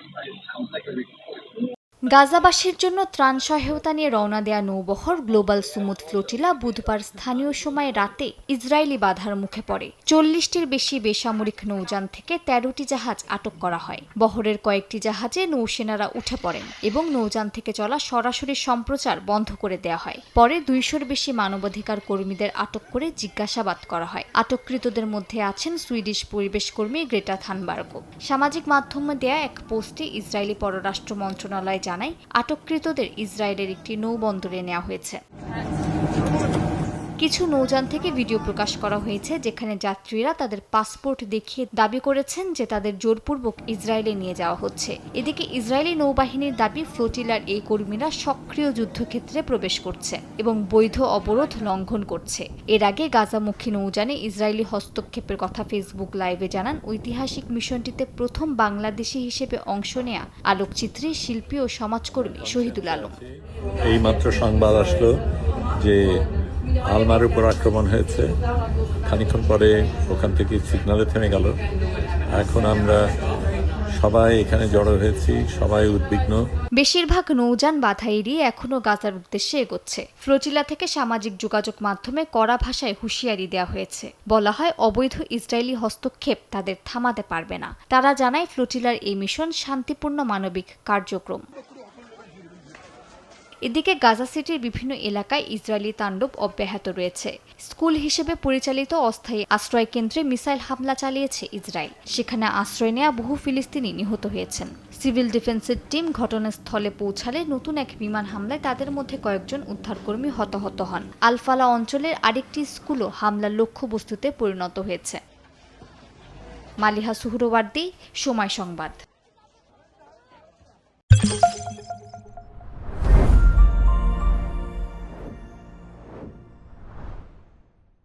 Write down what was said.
It sounds like a গাজাবাসীর জন্য ত্রাণ সহায়তা নিয়ে রওনা দেয়া নৌবহর গ্লোবাল সুমুদ ফ্লোটিলা বুধবার স্থানীয় সময় রাতে ইসরায়েলি বাধার মুখে পড়ে। চল্লিশটির বেশি বেসামরিক নৌযান থেকে তেরোটি জাহাজ আটক করা হয়। বহরের কয়েকটি জাহাজে নৌসেনারা উঠে পড়েন এবং নৌযান থেকে চলা সরাসরি সম্প্রচার বন্ধ করে দেয়া হয়। পরে দুইশোর বেশি মানবাধিকার কর্মীদের আটক করে জিজ্ঞাসাবাদ করা হয়। আটককৃতদের মধ্যে আছেন সুইডিশ পরিবেশ কর্মী গ্রেটা থানবার্গ। সামাজিক মাধ্যমে দেয়া এক পোস্টে ইসরায়েলি পররাষ্ট্র মন্ত্রণালয় জানায় আটককৃতদের ইসরায়েলের একটি নৌবন্দরে নেওয়া হয়েছে। কিছু নৌযান থেকে ভিডিও প্রকাশ করা হয়েছে, যেখানে যাত্রীরা তাদের পাসপোর্ট দেখিয়ে দাবি করেছেন যে তাদের জোরপূর্বক ইসরায়েলে নিয়ে যাওয়া হচ্ছে। এদিকে ইসরায়েলি নৌবাহিনীর দাবি, ফ্লোটিলার এই কর্মীরা সক্রিয় যুদ্ধক্ষেত্রে প্রবেশ করছে এবং বৈধ অবরোধ লঙ্ঘন করছে। এর আগে গাজামুখী নৌযানে ইসরায়েলি হস্তক্ষেপের কথা ফেসবুক লাইভে জানান, ঐতিহাসিক মিশনটিতে প্রথম বাংলাদেশি হিসেবে অংশ নেয়া আলোকচিত্রী, শিল্পী ও সমাজকর্মী শহীদুল আলম। এই মাত্র সংবাদ আসলো যে আলমার উপর আক্রমণ হয়েছে। খানিক্ষণ পরে ওখান থেকে সিগনালে থেমে গেল। এখন আমরা সবাই এখানে জড়ো হয়েছি, সবাই উদ্বিগ্ন। বেশিরভাগ নৌযান বাধা এড়িয়ে এখনও গাজার উদ্দেশ্যে এগোচ্ছে। ফ্লোটিলা থেকে সামাজিক যোগাযোগ মাধ্যমে কড়া ভাষায় হুঁশিয়ারি দেওয়া হয়েছে। বলা হয়, অবৈধ ইসরায়েলি হস্তক্ষেপ তাদের থামাতে পারবে না। তারা জানায় ফ্লোটিলার এই মিশন শান্তিপূর্ণ মানবিক কার্যক্রম। এদিকে গাজা সিটির বিভিন্ন এলাকায় ইসরায়েলি তাণ্ডব অব্যাহত রয়েছে। স্কুল হিসেবে পরিচালিত অস্থায়ী আশ্রয় কেন্দ্রে মিসাইল হামলা চালিয়েছে ইসরায়েল। সেখানে আশ্রয় নেওয়া বহু ফিলিস্তিনি নিহত হয়েছেন। সিভিল ডিফেন্সের টিম ঘটনাস্থলে পৌঁছালে নতুন এক বিমান হামলায় তাদের মধ্যে কয়েকজন উদ্ধারকর্মী হতাহত হন। আলফালা অঞ্চলের আরেকটি স্কুলও হামলার লক্ষ্যবস্তুতে পরিণত হয়েছে। মালিহা সুহরওয়ার্দী, সময় সংবাদ।